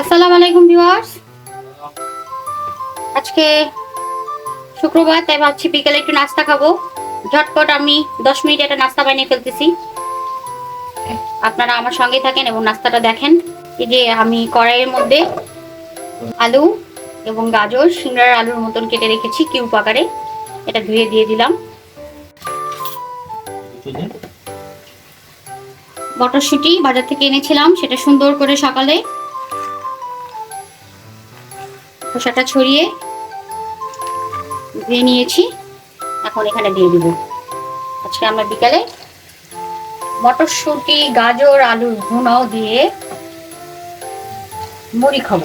আসসালামু আলাইকুম ভিউয়ার্স। আজকে শুক্রবার, তাই ভাবছি বিকেলে একটু নাস্তা খাব। ঝটপট আমি দশ মিনিট একটা নাস্তা বানিয়ে ফেলতেছি। আপনারা আমার সঙ্গে থাকেন এবং নাস্তাটা দেখেন। এই যে আমি কড়াইয়ের মধ্যে আলু এবং গাজর, সিংড়ার আলুর মতন কেটে রেখেছি কিউব আকারে। এটা ধুয়ে দিয়ে দিলাম। মটরশুঁটি বাজার থেকে এনেছিলাম, সেটা সুন্দর করে সকালে খোসাটা ছড়িয়ে ধুয়ে নিয়েছি। এখন এখানে দিয়ে দিব। আজকে আমরা বিকালে মটরশুঁটি, গাজর, আলুর ভুনাও দিয়ে মুড়ি খাব।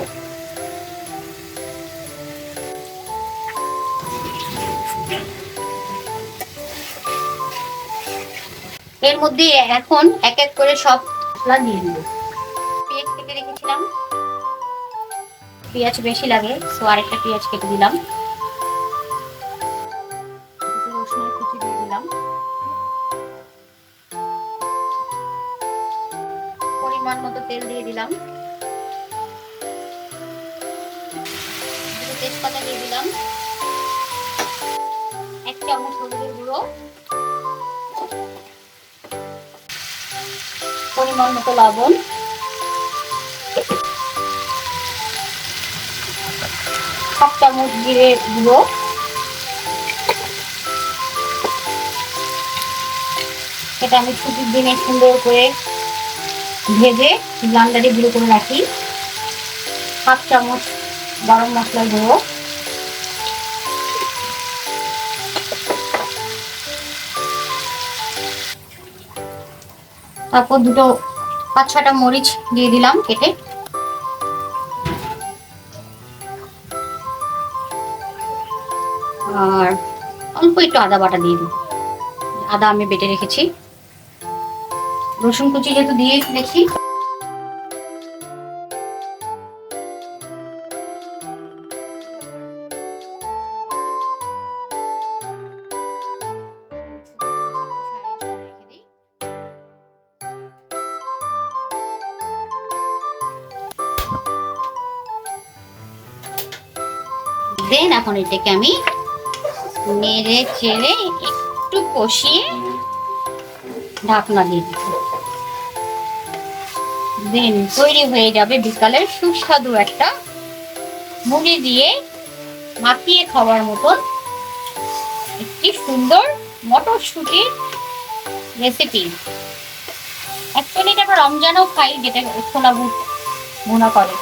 এর মধ্যে এখন এক এক করে সব মশলা দিয়ে দিব। পেঁয়াজ বেশি লাগে সো আরেকটা পেঁয়াজ কেটে দিলাম। দিলাম। পরিমাণ মতো তেল দিয়ে দিলাম। দিলাম। পরিমাণ মতো লবণ। হাফ চামচ জিরে গুঁড়ো। এটা আমি ছুটির দিনে সুন্দর করে ভেজে ব্লান্ডারে গুঁড়ো করে রাখি। হাফ চামচ গরম মশলা গুঁড়ো। তারপর দুটো পাঁচ ছটা মরিচ দিয়ে দিলাম কেটে। অল্প একটু আদা বাটা দিয়ে দিই। আদা আমি বেটে রেখেছি। রসুন কুচি যেহেতু দিয়ে ফেলেছি দেন এখন এটাকে আমি নেড়ে চেড়ে একটু কষিয়ে ঢাকনা দিয়ে দিব। দেন তৈরি হয়ে যাবে বিকালের সুস্বাদু একটা মুড়ি দিয়ে মাখিয়ে খাওয়ার মতন একটি সুন্দর মটরশুটির রেসিপি অ্যাকচুয়ালি এটা আমরা রমজানও খাই, যেটা ছোলা বুট ভুনা করে।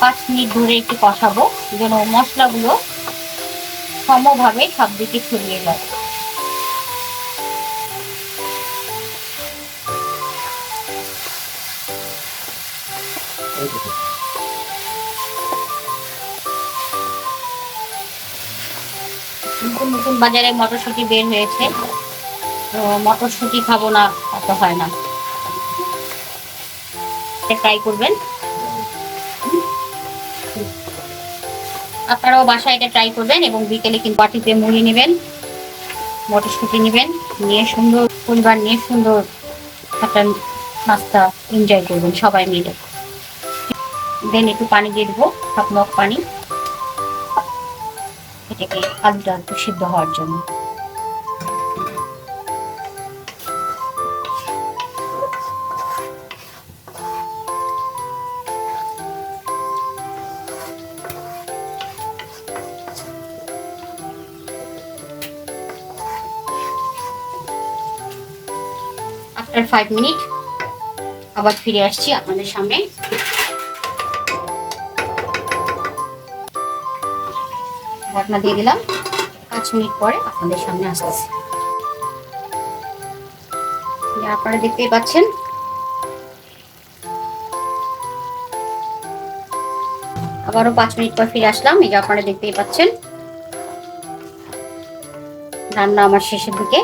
পাঁচ মিনিট ধরে একটু কষাবো, যেন মশলাগুলো সমভাবে সব দিকে ছড়িয়ে যায়। নতুন নতুন বাজারে মটরশুঁটি বের হয়েছে। তো মটরশুঁটি খাব না এত হয় না। ট্রাই করবেন। আপনারাও বাসায় এটা ট্রাই করবেন এবং বিকেলে কিন্তু বাটিতে মুড়ি নেবেন, মটরশুঁটি নেবেন, নিয়ে সুন্দর পরিবার নিয়ে সুন্দর একটা নাস্তা এনজয় করবেন সবাই মিলে। দেন একটু পানি দিয়ে দেবো, হাফ মগ পানি। এটাকে আলুটা একটু সিদ্ধ হওয়ার জন্য। আফটার ফাইভ মিনিট আবার ফিরে আসছি আপনাদের সামনে। ঢাকনা দিয়ে দিলাম। পাঁচ মিনিট পরে আপনাদের সামনে আসতেছি। আপনারা দেখতেই পাচ্ছেন। আবারও পাঁচ মিনিট পর ফিরে আসলাম। এই যে আপনারা দেখতেই পাচ্ছেন। রান্না আমার শেষের দিকে।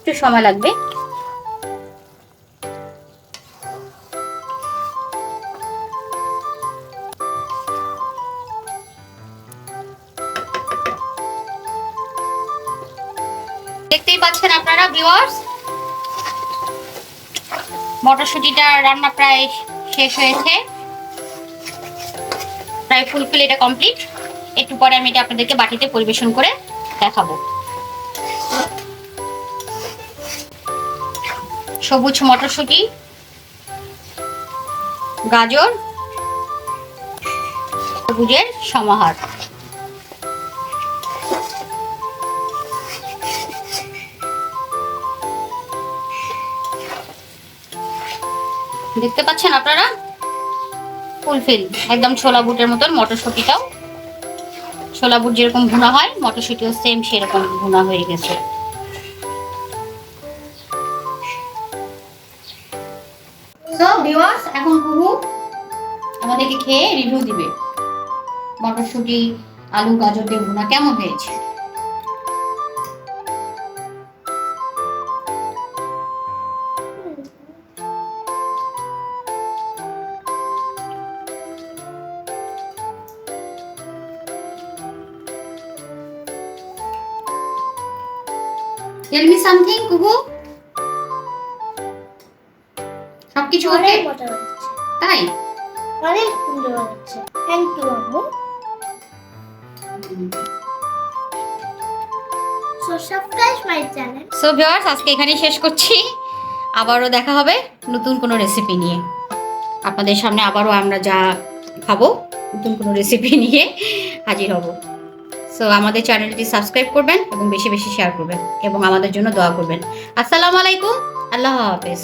একটু সময় লাগবে। দেখতেই পাচ্ছেন আপনারা ভিওয়ার্স মটরশুটিটা রান্না প্রায় শেষ হয়েছে। প্রায় ফুলফিল এটা কমপ্লিট একটু পরে আমি এটা আপনাদেরকে বাটিতে পরিবেশন করে দেখাবো। সবুজ মটরশুঁটি। গাজর। সবুজের সমাহার। দেখতে পাচ্ছেন আপনারা? ফুলফিল একদম ছোলা বুটের মতন মটরশুঁটিটাও। ছোলা বুট যেরকম ভুনা হয়, মটরশুঁটিও সেম সেরকম ভুনা হয়ে গেছে। সো ভিউয়ার্স এখন কুহু আমাদেরকে খেয়ে রিভিউ দিবে। মটরশুঁটি, আলু, গাজর দিয়ে ভুনা কেমন হয়েছে? টেল মি সামথিং কুহু সবকিছু ওকে? তাই? অনেক সুন্দর হচ্ছে। থ্যাংক ইউ আম্মু। সো ভিউয়ার্স আজকে এখানেই শেষ করছি। আবারও দেখা হবে নতুন কোনো রেসিপি নিয়ে। আপনাদের সামনে আবারও আমরা যা খাব নতুন কোনো রেসিপি নিয়ে হাজির হব। সো আমাদের চ্যানেলটি সাবস্ক্রাইব করবেন এবং বেশি বেশি শেয়ার করবেন এবং আমাদের জন্য দোয়া করবেন। আসসালামু আলাইকুম। আল্লাহ হাফেজ।